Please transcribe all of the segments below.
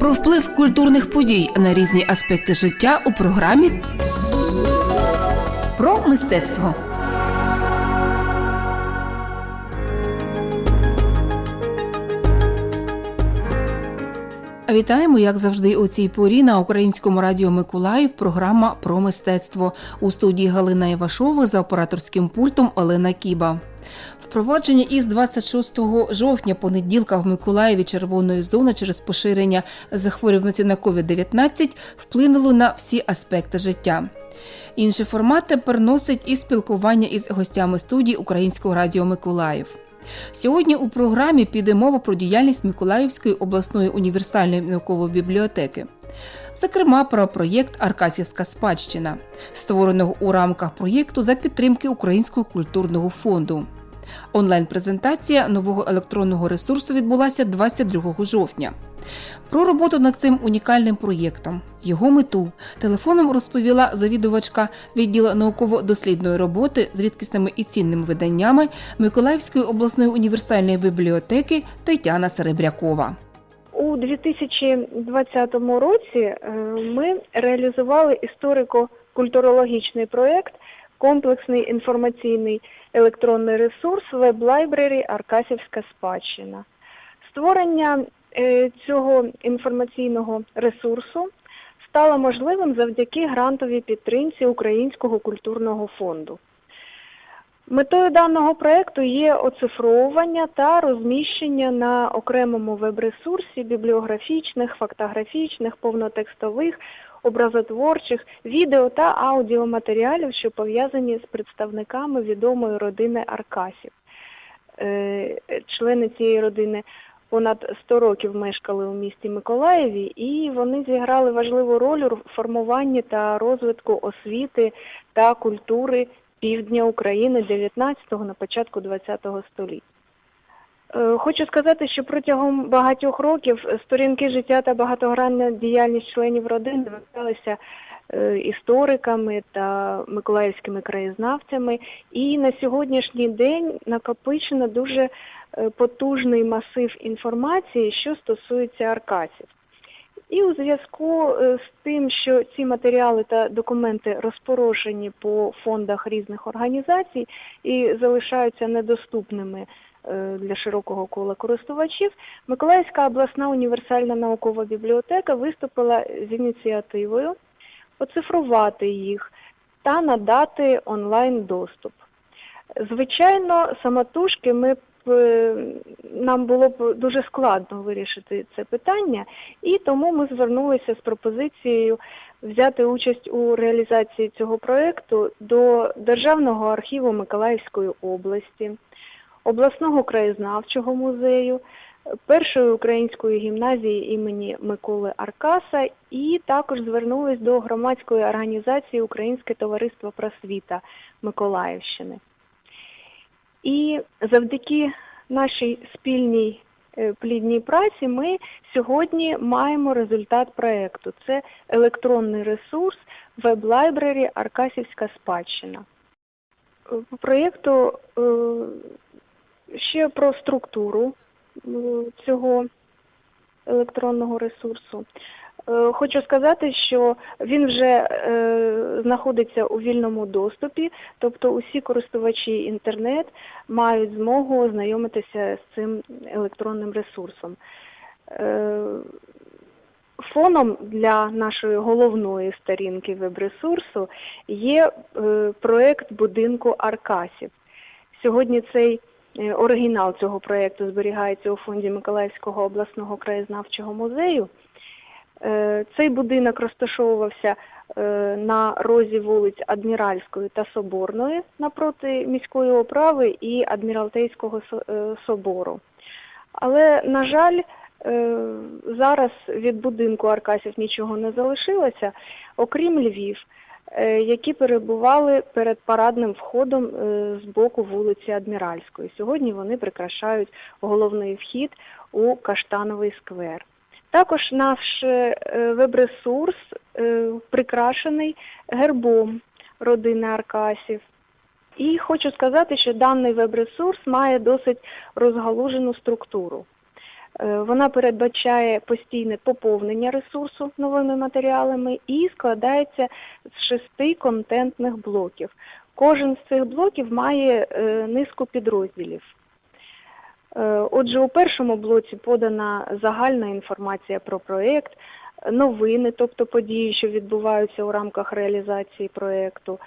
Про вплив культурних подій на різні аспекти життя у програмі про мистецтво. Вітаємо, як завжди, у цій порі на українському радіо Миколаїв. Програма про мистецтво у студії Галина Івашова за операторським пультом Олена Кіба. Впровадження із 26 жовтня понеділка в Миколаєві червоної зони через поширення захворюваності на COVID-19 вплинуло на всі аспекти життя. Інший формат тепер носить і спілкування із гостями студії Українського радіо Миколаїв. Сьогодні у програмі піде мова про діяльність Миколаївської обласної універсальної наукової бібліотеки. Зокрема, про проєкт Аркасівська спадщина, створеного у рамках проєкту за підтримки Українського культурного фонду. Онлайн-презентація нового електронного ресурсу відбулася 22 жовтня. Про роботу над цим унікальним проєктом, його мету телефоном розповіла завідувачка відділу науково-дослідної роботи з рідкісними і цінними виданнями Миколаївської обласної універсальної бібліотеки Тетяна Серебрякова. У 2020 році е, ми реалізували історико-культурологічний проєкт комплексний інформаційний електронний ресурс веб-лайбрері Аркасівська спадщина. Створення е, цього інформаційного ресурсу стало можливим завдяки грантовій підтримці Українського культурного фонду. Метою даного проєкту є оцифровування та розміщення на окремому веб-ресурсі бібліографічних, фактографічних, повнотекстових, образотворчих, відео та аудіоматеріалів, що пов'язані з представниками відомої родини Аркасів. Е, Члени цієї родини понад 100 років мешкали у місті Миколаєві, і вони зіграли важливу роль у формуванні та розвитку освіти та культури півдня України 19-го на початку 20-го століття. Е, Хочу сказати, що протягом багатьох років сторінки життя та багатогранна діяльність членів родини вивчалися е, істориками та миколаївськими краєзнавцями, і на сьогоднішній день накопичено дуже е, потужний масив інформації, що стосується аркасів. І у зв'язку з тим, що ці матеріали та документи розпорошені по фондах різних організацій і залишаються недоступними для широкого кола користувачів, Миколаївська обласна універсальна наукова бібліотека виступила з ініціативою оцифрувати їх та надати онлайн доступ. Звичайно, самотужки ми е, нам було б дуже складно вирішити це питання, і тому ми звернулися з пропозицією взяти участь у реалізації цього проєкту до Державного архіву Миколаївської області, обласного краєзнавчого музею, першої української гімназії імені Миколи Аркаса і також звернулись до громадської організації Українське товариство просвіта Миколаївщини. І завдяки нашій спільній е, плідній праці ми сьогодні маємо результат проєкту. Це електронний ресурс веб-лайбрері Аркасівська спадщина. Е, По проєкту е, ще про структуру цього електронного ресурсу. Е, Хочу сказати, що він вже е, знаходиться у вільному доступі, тобто усі користувачі інтернет мають змогу ознайомитися з цим електронним ресурсом. Е, Фоном для нашої головної сторінки веб-ресурсу є проект будинку Аркасів. Сьогодні цей оригінал цього проєкту зберігається у фонді Миколаївського обласного краєзнавчого музею. Е, Цей будинок розташовувався е, на розі вулиць Адміральської та Соборної напроти міської управи і Адміралтейського е, собору. Але, на жаль, е, зараз від будинку Аркасів нічого не залишилося, окрім Львів, е, які перебували перед парадним входом е, з боку вулиці Адміральської. Сьогодні вони прикрашають головний вхід у Каштановий сквер. Також наш е, веб-ресурс е, прикрашений гербом родини Аркасів. І хочу сказати, що даний веб-ресурс має досить розгалужену структуру. Е, Вона передбачає постійне поповнення ресурсу новими матеріалами і складається з шести контентних блоків. Кожен з цих блоків має е, низку підрозділів. Е, Отже, у першому блоці подана загальна інформація про проєкт, новини, тобто події, що відбуваються у рамках реалізації проєкту.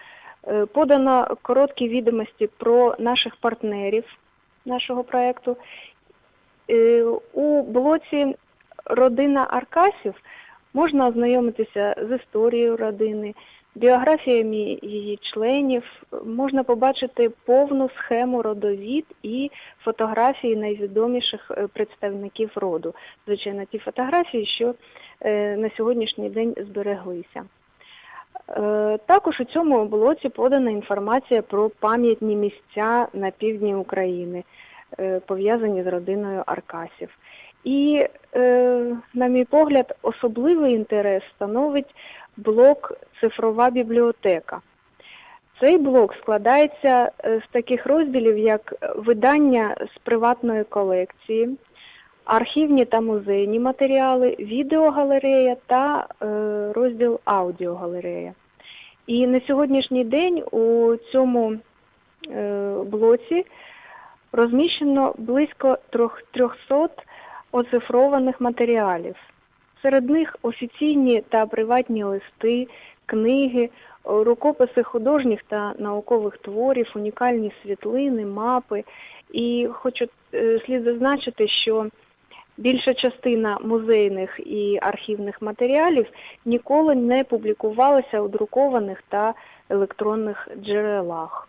Подано короткі відомості про наших партнерів нашого проєкту. Е, У блоці Родина Аркасів можна ознайомитися з історією родини, біографіями її членів, можна побачити повну схему родовід і фотографії найвідоміших е, представників роду. Звичайно, ті фотографії, що е, на сьогоднішній день збереглися. Також у цьому блоці подана інформація про пам'ятні місця на півдні України, пов'язані з родиною Аркасів. І, е, на мій погляд, особливий інтерес становить блок Цифрова бібліотека. Цей блок складається е, з таких розділів, як видання з приватної колекції, архівні та музейні матеріали, відеогалерея та е, розділ аудіогалерея. І на сьогоднішній день у цьому е, блоці розміщено близько 300 оцифрованих матеріалів. Серед них офіційні та приватні листи, книги, рукописи художніх та наукових творів, унікальні світлини, мапи. І хочу е, слід зазначити, що більша частина музейних і архівних матеріалів ніколи не публікувалася у друкованих та електронних джерелах.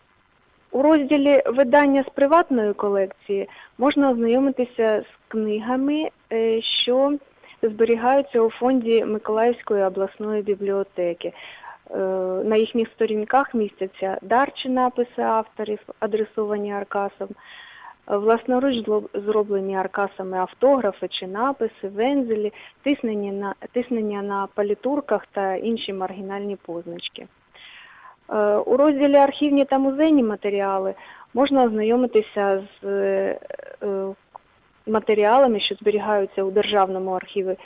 У розділі видання з приватної колекції можна ознайомитися з книгами, е, що зберігаються у фонді Миколаївської обласної бібліотеки. Е, На їхніх сторінках містяться дарчі написи авторів, адресовані Аркасом, власноруч зроблені Аркасами автографи чи написи, вензелі, тиснення на, тиснення на палітурках та інші маргінальні позначки. Е, У розділі архівні та музейні матеріали можна ознайомитися з е, е, матеріалами, що зберігаються у Державному архіві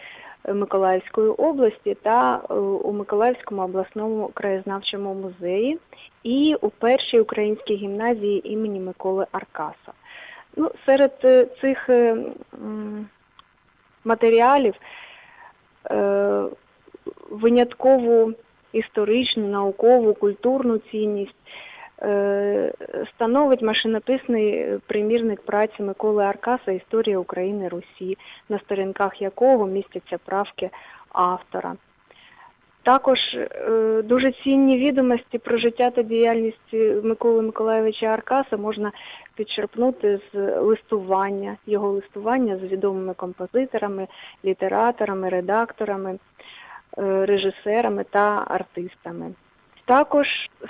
Миколаївської області та у Миколаївському обласному краєзнавчому музеї і у першій українській гімназії імені Миколи Аркаса. Ну, серед цих матеріалів виняткову історичну, наукову, культурну цінність е, становить машинописний примірник праці Миколи Аркаса Історія України Русі, на сторінках якого містяться правки автора. Також е, дуже цінні відомості про життя та діяльність Миколи Миколайовича Аркаса можна підчерпнути з листування, його листування з відомими композиторами, літераторами, редакторами, режисерами та артистами. Також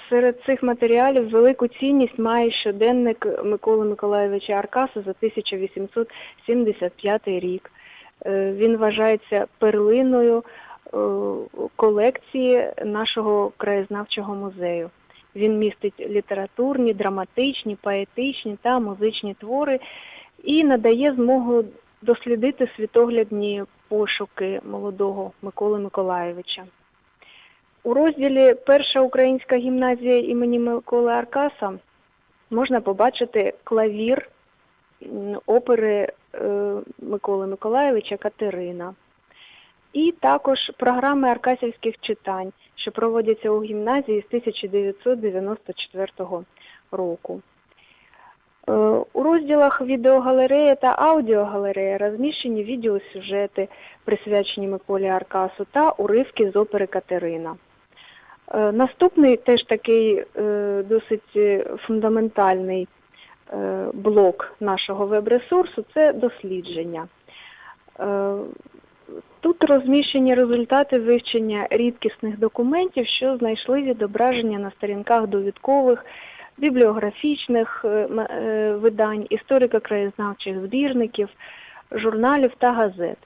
серед цих матеріалів велику цінність має щоденник Миколи Миколайовича Аркаса за 1875 рік. Е, Він вважається перлиною е, колекції нашого краєзнавчого музею. Він містить літературні, драматичні, поетичні та музичні твори і надає змогу дослідити світоглядні пошуки молодого Миколи Миколайовича. У розділі Перша українська гімназія імені Миколи Аркаса можна побачити клавір опери е, Миколи Миколайовича Катерина. І також програми аркасівських читань, що проводяться у гімназії з 1994 року. Е, У розділах відеогалерея та аудіогалерея розміщені відеосюжети, присвячені Миколі Аркасу, та уривки з опери Катерина. Е, Наступний теж такий е, досить фундаментальний блок нашого веб-ресурсу це дослідження. Тут розміщені результати вивчення рідкісних документів, що знайшли відображення на сторінках довідкових, бібліографічних е, е, видань, історико-краєзнавчих збірників, журналів та газет.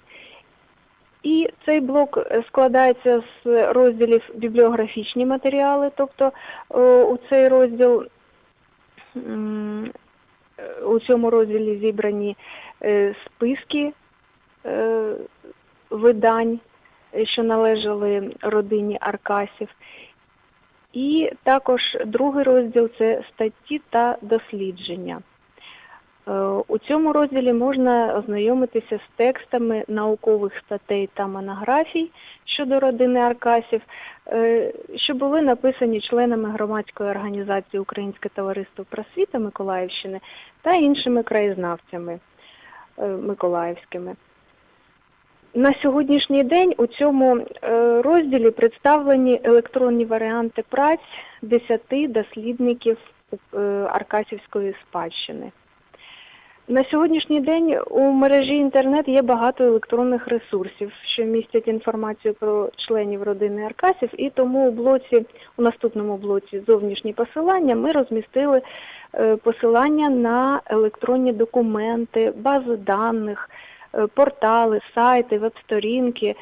І цей блок е, складається з розділів бібліографічні матеріали, тобто у цей розділ у цьому розділі зібрані списки видань, що належали родині Аркасів. І також другий розділ це статті та дослідження. Е, У цьому розділі можна ознайомитися з текстами наукових статей та монографій щодо родини Аркасів, е, що були написані членами громадської організації Українське товариство просвіта Миколаївщини та іншими краєзнавцями е, миколаївськими. На сьогоднішній день у цьому е, розділі представлені електронні варіанти праць 10 дослідників е, Аркасівської спадщини. На сьогоднішній день у мережі інтернет є багато електронних ресурсів, що містять інформацію про членів родини Аркасів, і тому у блоці, у наступному блоці зовнішні посилання ми розмістили е, посилання на електронні документи, бази даних, портали, сайти, веб-сторінки, е,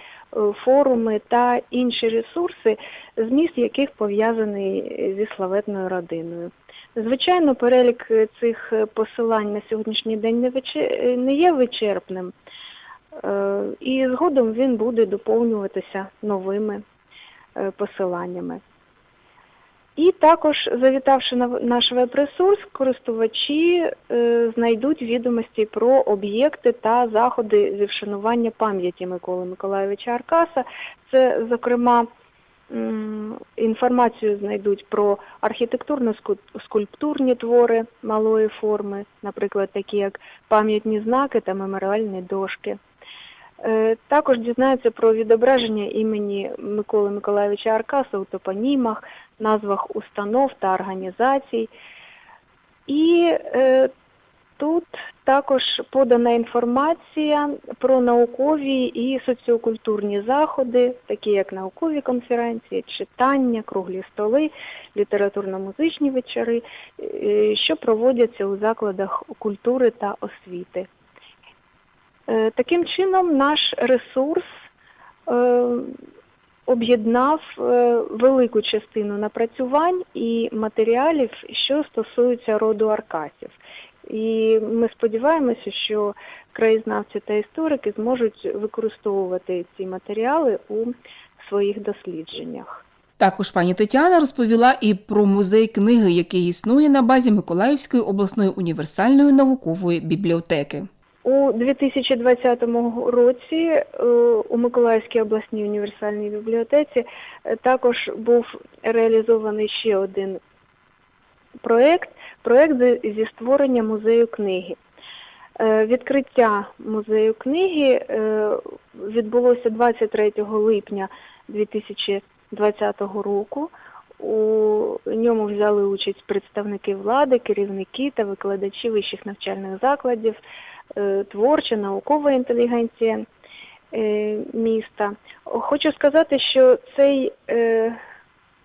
форуми та інші ресурси, зміст яких пов'язаний зі славетною родиною. Звичайно, перелік е, цих е, посилань на сьогоднішній день не, е, є вичерпним, Е, і згодом він буде доповнюватися новими е, посиланнями. І також, завітавши на наш веб-ресурс, користувачі е, знайдуть відомості про об'єкти та заходи зі вшанування пам'яті Миколи Миколайовича Аркаса. Це, зокрема, інформацію знайдуть про архітектурно-скульптурні твори малої форми, наприклад, такі як пам'ятні знаки та меморіальні дошки. Е, Також дізнаються про відображення імені Миколи Миколайовича Аркаса у топонімах, назвах установ та організацій. І е, тут також подана інформація про наукові і соціокультурні заходи, такі як наукові конференції, читання, круглі столи, літературно-музичні вечори, е, що проводяться у закладах культури та освіти. Е, Таким чином, наш ресурс е, об'єднав е, велику частину напрацювань і матеріалів, що стосуються роду Аркасів. І ми сподіваємося, що краєзнавці та історики зможуть використовувати ці матеріали у своїх дослідженнях. Також пані Тетяна розповіла і про музей книги, який існує на базі Миколаївської обласної універсальної наукової бібліотеки. У 2020 році е, у Миколаївській обласній універсальній бібліотеці е, також був реалізований ще один проєкт, проєкт зі- створення музею книги. Е, Відкриття музею книги відбулося 23 липня 2020 року. У ньому взяли участь представники влади, керівники та викладачі вищих навчальних закладів, творча, наукова інтелігенція е, міста. Хочу сказати, що цей е,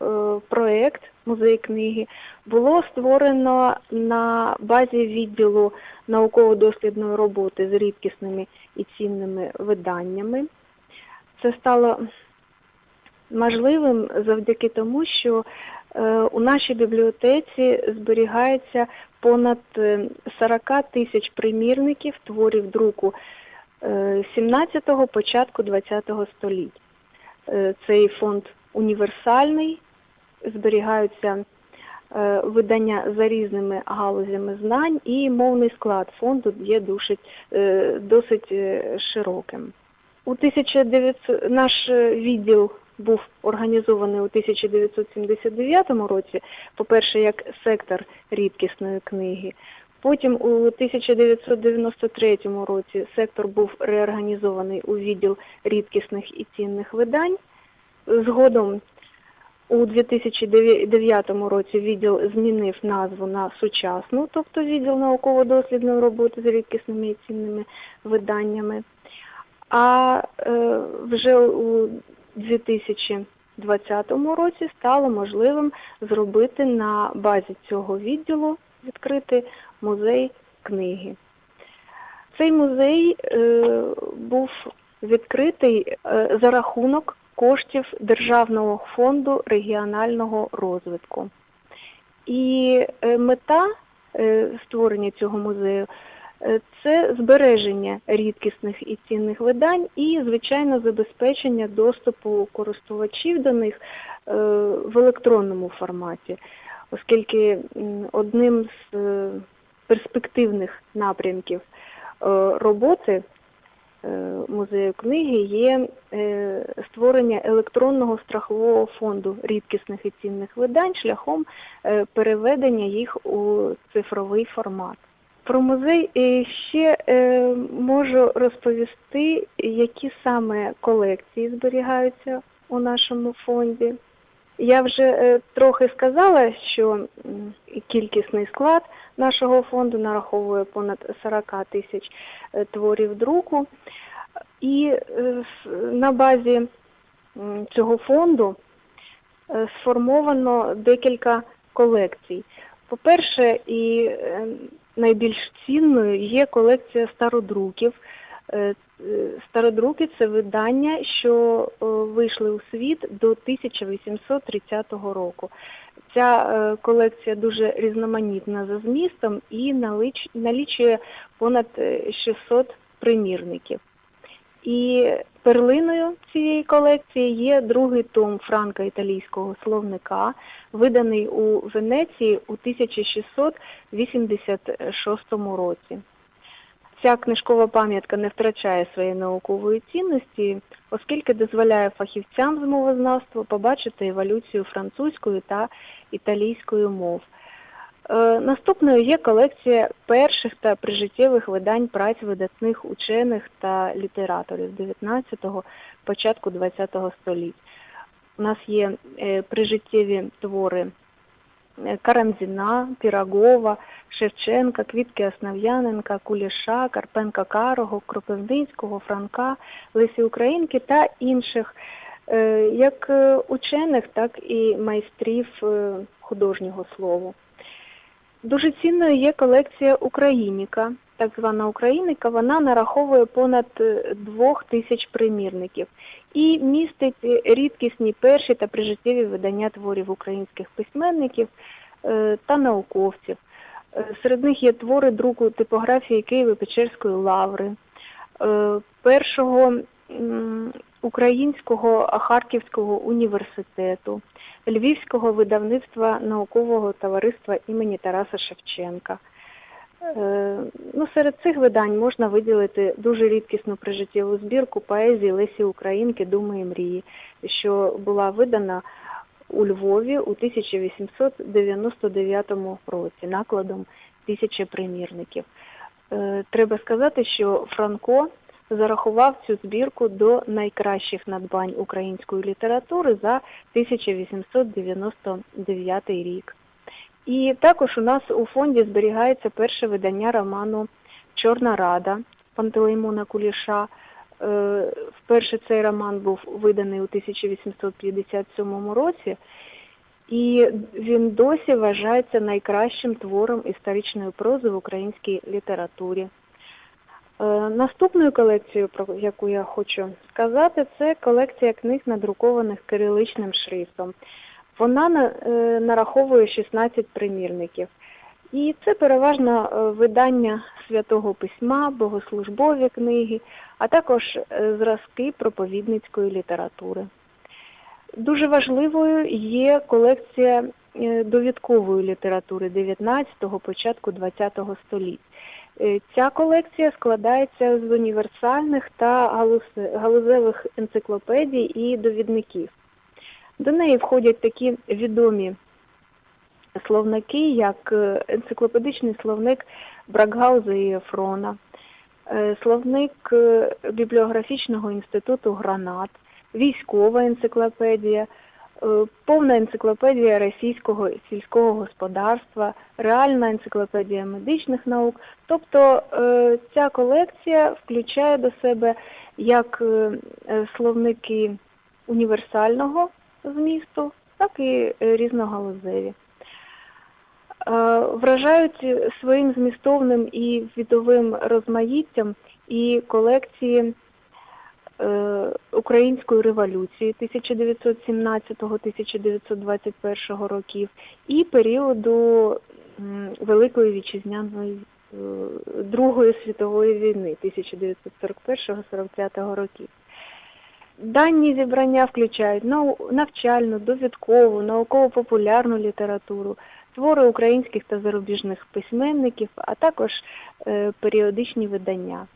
е, музей книги було створено на базі відділу науково-дослідної роботи з рідкісними і цінними виданнями. Це стало можливим завдяки тому, що е, у нашій бібліотеці зберігається понад е, 40 тисяч примірників творів друку е, 17-го, початку 20-го століть. Е, Цей фонд універсальний, зберігаються е, видання за різними галузями знань, і мовний склад фонду є досить, е, е, широким. У 1900 наш е, відділ був організований у 1979 році, по-перше, як сектор рідкісної книги. Потім у 1993 році сектор був реорганізований у відділ рідкісних і цінних видань. Згодом у 2009 році відділ змінив назву на сучасну, тобто відділ науково-дослідної роботи з рідкісними і цінними виданнями. А е, вже у 2020 році стало можливим зробити на базі цього відділу відкрити музей книги. Цей музей е, був відкритий е, за рахунок коштів Державного фонду регіонального розвитку. І е, мета е, створення цього музею Це збереження рідкісних і цінних видань і, звичайно, забезпечення доступу користувачів до них е, в електронному форматі, оскільки одним з е, перспективних напрямків е, роботи е, музею книги є е, створення електронного страхового фонду рідкісних і цінних видань шляхом е, переведення їх у цифровий формат. Про музей ще е, можу розповісти, які саме колекції зберігаються у нашому фонді. Я вже е, трохи сказала, що кількісний склад нашого фонду нараховує понад 40 тисяч е, творів друку. І на базі цього фонду сформовано декілька колекцій. По-перше, і е, найбільш цінною є колекція стародруків. Е, е, Стародруки це видання, що е, вийшли у світ до 1830 року. Ця колекція дуже різноманітна за змістом і налічує понад е, 600 примірників. І перлиною цієї колекції є другий том франко-італійського словника, виданий у Венеції у 1686 році. Ця книжкова пам'ятка не втрачає своєї наукової цінності, оскільки дозволяє фахівцям з мовознавства побачити еволюцію французької та італійської мов. Е, Наступною є колекція перших та прижиттєвих видань праць видатних учених та літераторів 19-го, початку 20-го століть. У нас є е, прижиттєві твори е, Карамзіна, Пірагова, Шевченка, Квітки Основ'яненка, Куліша, Карпенка Карого, Кропивницького, Франка, Лесі Українки та інших як учених, так і майстрів художнього слова. Дуже цінною є колекція Україніка, так звана Україніка, вона нараховує понад е, двох тисяч примірників і містить е, рідкісні перші та прижиттєві видання творів українських письменників е, та науковців. Серед них є твори друку типографії Києво-Печерської лаври, першого українського Харківського університету, Львівського видавництва наукового товариства імені Тараса Шевченка. Е, Ну, серед цих видань можна виділити дуже рідкісну прижиттєву збірку поезії Лесі Українки Думи і мрії, що була видана у Львові у 1899 році накладом тисячі примірників. Е, Треба сказати, що Франко зарахував цю збірку до найкращих надбань української літератури за 1899 рік. І також у нас у фонді зберігається перше видання роману Чорна Рада Пантелеймона Куліша. Е, Вперше цей роман був виданий у 1857 році, і він досі вважається найкращим твором історичної прози в українській літературі. Е, Наступною колекцією, про яку я хочу сказати, це колекція книг, надрукованих кириличним шрифтом. Вона е, нараховує 16 примірників. І це переважно е, видання святого письма, богослужбові книги, а також зразки проповідницької літератури. Дуже важливою є колекція довідкової літератури 19-го, початку 20-го століть. Е, Ця колекція складається з універсальних та галузевих енциклопедій і довідників. До неї входять такі відомі словники, як е, енциклопедичний словник Бракгауза і Ефрона, е, словник бібліографічного інституту Гранат, військова енциклопедія, повна енциклопедія російського сільського господарства, реальна енциклопедія медичних наук. Тобто е, ця колекція включає до себе як е, е, словники універсального змісту, так і е, різногалузеві. Е, Вражають своїм змістовним і відовим розмаїттям і колекції е, Української революції 1917-1921 років і періоду Великої вітчизняної е, Другої світової війни 1941-45 років. Дані зібрання включають навчальну, довідкову, науково-популярну літературу, твори українських та зарубіжних письменників, а також е, періодичні видання.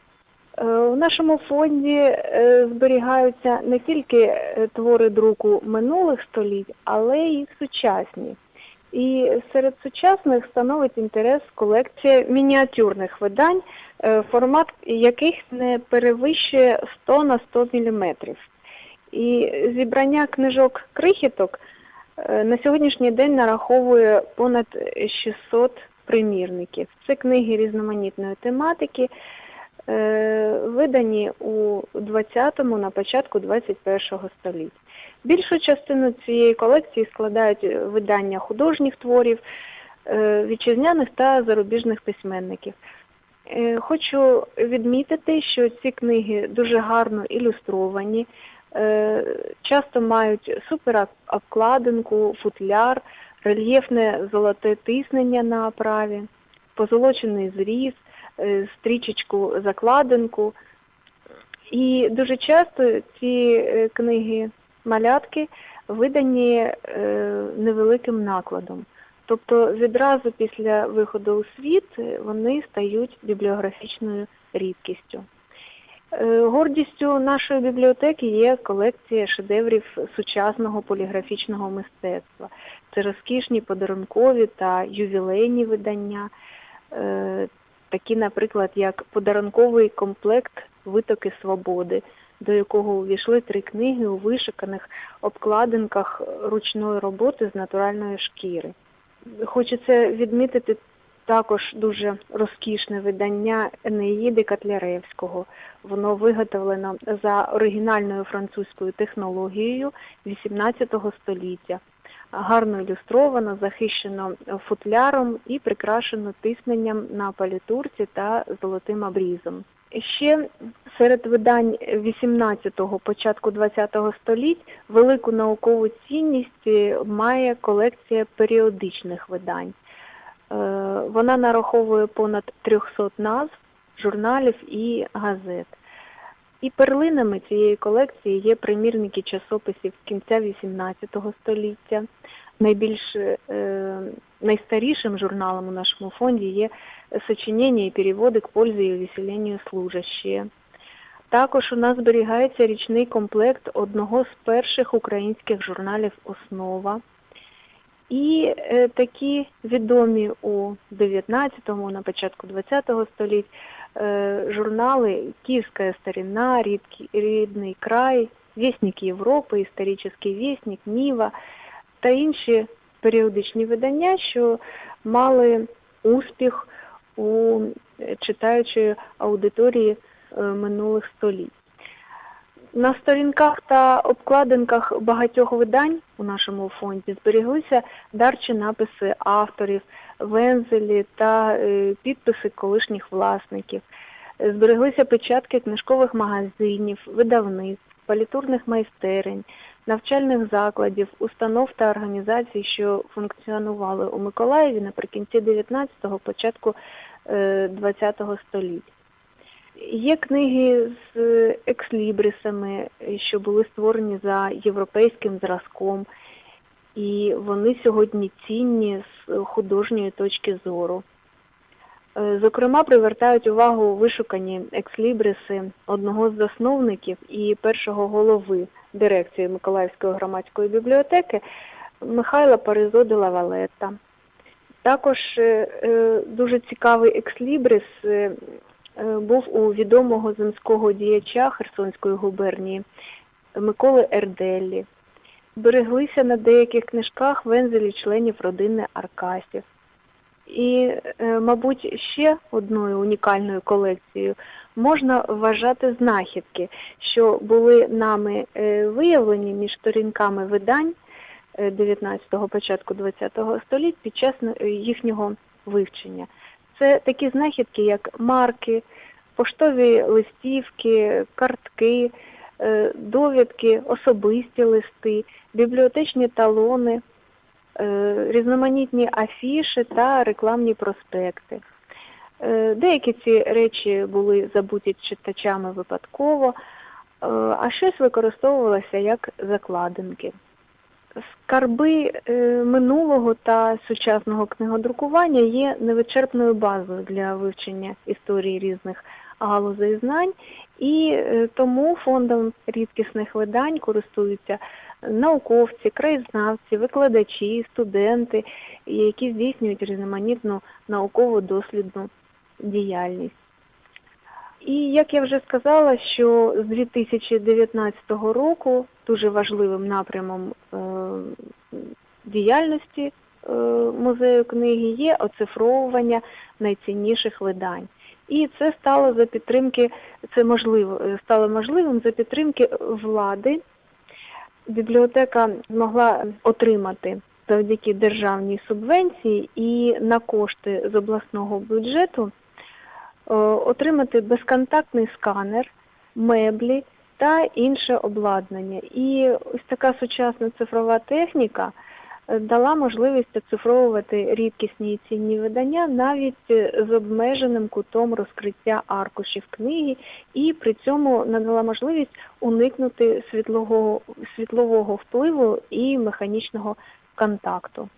Е, У нашому фонді е, зберігаються не тільки е, твори друку минулих століть, але й сучасні. І серед сучасних становить інтерес колекція мініатюрних видань, е, формат яких не перевищує 100 на 100 мм. І зібрання книжок крихіток е, на сьогоднішній день нараховує понад 600 примірників. Це книги різноманітної тематики, е, видані у 20-му, на початку 21-го століття. Більшу частину цієї колекції складають видання художніх творів, е, вітчизняних та зарубіжних письменників. Е, Хочу відмітити, що ці книги дуже гарно ілюстровані, е, часто мають суперобкладинку, футляр, рельєфне золоте тиснення на оправі, позолочений зріз, е, стрічечку закладинку. І дуже часто ці е, книги малятки видані е, невеликим накладом. Тобто відразу після виходу у світ е, вони стають бібліографічною рідкістю. Е, Гордістю нашої бібліотеки є колекція шедеврів сучасного поліграфічного мистецтва. Це розкішні подарункові та ювілейні видання, е, такі, наприклад, як подарунковий комплект Витоки свободи, до якого увійшли три книги у вишиканих обкладинках ручної роботи з натуральної шкіри. Хочеться відмітити також дуже розкішне видання Енеїди Котляревського. Воно виготовлено за оригінальною французькою технологією XVIII століття. Гарно ілюстровано, захищено футляром і прикрашено тисненням на палітурці та золотим обрізом. Ще серед видань 18-го, початку 20-го століть велику наукову цінність має колекція періодичних видань. Е, Вона нараховує понад 300 назв, журналів і газет. І перлинами цієї колекції є примірники часописів кінця XVIII століття. Найбільш е, найстарішим журналом у нашому фонді є сочинення і переводи к пользі і увеселенню служащие. Також у нас зберігається річний комплект одного з перших українських журналів Основа. І е, такі відомі у 19-му, на початку 20-го століть е, журнали Київська старина, Рідний край, Вісник Європи, Історичний вісник, Ніва та інші періодичні видання, що мали успіх у читаючої аудиторії е, минулих століть. На сторінках та обкладинках багатьох видань у нашому фонді зберіглися дарчі написи авторів, вензелі та е, підписи колишніх власників. Збереглися печатки книжкових магазинів, видавництв, палітурних майстерень, навчальних закладів, установ та організацій, що функціонували у Миколаєві наприкінці 19-го, початку е, 20-го століття. Є книги з е, екслібрисами, е, що були створені за європейським зразком, і вони сьогодні цінні з художньої точки зору. Е, Зокрема, привертають увагу вишукані екслібриси одного з засновників і першого голови дирекції Миколаївської громадської бібліотеки Михайла Паризоди Лавалета. Також е, е, дуже цікавий екслібрис е, був у відомого земського діяча Херсонської губернії Миколи Ерделлі. Береглися на деяких книжках вензелі членів родини Аркасів. І, мабуть, ще одною унікальною колекцією можна вважати знахідки, що були нами е, виявлені між сторінками видань 19-го, початку 20-го століть під час е, їхнього вивчення. Це такі знахідки, як марки, поштові листівки, картки, е, довідки, особисті листи, бібліотечні талони, е, різноманітні афіши та рекламні проспекти. Е, Деякі ці речі були забуті читачами випадково, е, а щось використовувалося як закладинки. Скарби е, минулого та сучасного книгодрукування є невичерпною базою для вивчення історії різних галузей знань, і тому фондом рідкісних видань користуються науковці, краєзнавці, викладачі, студенти, які здійснюють різноманітну науково-дослідну діяльність. І як я вже сказала, що з 2019 року дуже важливим напрямом е, діяльності е, музею книги є оцифровування найцінніших видань. І це стало за підтримки, це можливо е, стало можливим за підтримки влади. Бібліотека змогла отримати завдяки державній субвенції і на кошти з обласного бюджету отримати безконтактний сканер, меблі та інше обладнання. І ось така сучасна цифрова техніка е, дала можливість оцифровувати рідкісні і цінні видання навіть е, з обмеженим кутом розкриття аркушів книги, і при цьому надала можливість уникнути світлового, світлового впливу і механічного контакту.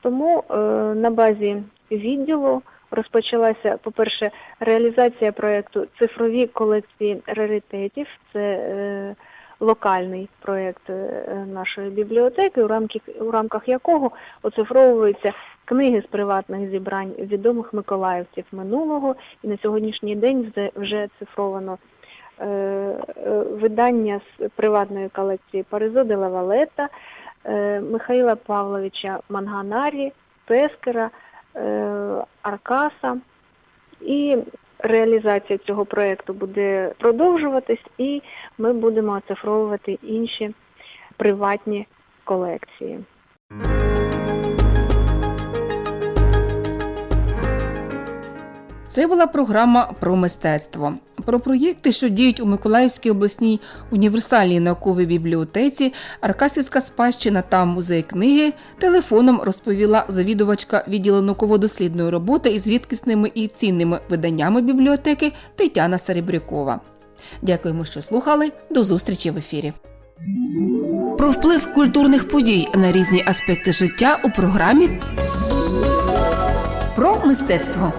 Тому е, на базі відділу розпочалася, по-перше, реалізація проєкту цифрові колекції раритетів. Це е, локальний проєкт е, нашої бібліотеки, у рамках, у рамках якого оцифровуються книги з приватних зібрань відомих миколаївців минулого, і на сьогоднішній день вже- цифровано е, е, видання з приватної колекції Паризо де Лавалета, е, Михаїла Павловича Манганарі, Пескера, Аркаса. І реалізація цього проєкту буде продовжуватись, і ми будемо оцифровувати інші приватні колекції. Це була програма про мистецтво. Про проєкти, що діють у Миколаївській обласній універсальній науковій бібліотеці, Аркасівська спадщина та музей книги телефоном розповіла завідувачка відділу науково-дослідної роботи із рідкісними і цінними виданнями бібліотеки Тетяна Серебрякова. Дякуємо, що слухали. До зустрічі в ефірі. Про вплив культурних подій на різні аспекти життя у програмі про мистецтво.